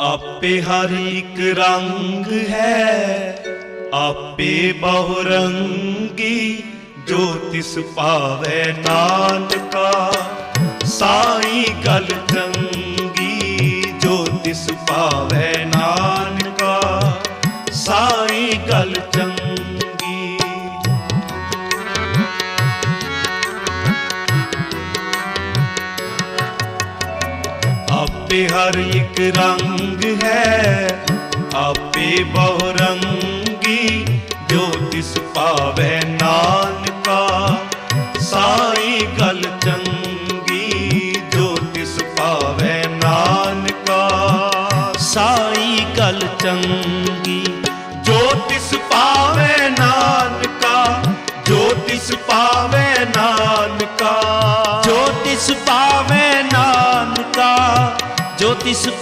ਆਪੇ ਹਰ ਇੱਕ ਰੰਗ ਹੈ, ਆਪੇ ਬਹੁ ਰੰਗੀ ਜੋ ਤਿਸ ਭਾਵੈ ਨਾਨਕਾ। ਸਾਈ ਗਲ ਚੰਗੀ, ਜੋ ਤਿਸ ਭਾਵੈ ਨਾਨਕਾ। ਸਾਈ ਗਲ ਚੰਗੀ ਆਪੇ ਹਰ ਇੱਕ ਰੰਗ ਹੈ। ਆਪੇ ਬਹੁ ਰੰਗੀ ਜੋ ਤਿਸ ਭਾਵੈ ਨਾਨਕਾ। ਸਾਈ ਗਲ ਚੰਗੀ ਜੋ ਤਿਸ ਭਾਵੈ ਨਾਨਕਾ। ਸਾਈ ਗਲ ਚੰਗੀ ਜੋ ਤਿਸ ਪਾਵੈ ਨਾਨਕਾ। ਜੋ ਤਿਸ ਪਾਵੈ ਨਾਨਕਾ। ਜੋ ਤਿਸ ਪਾਵੇ ਨਾਨਕਾ ਜੋ ਤਿਸ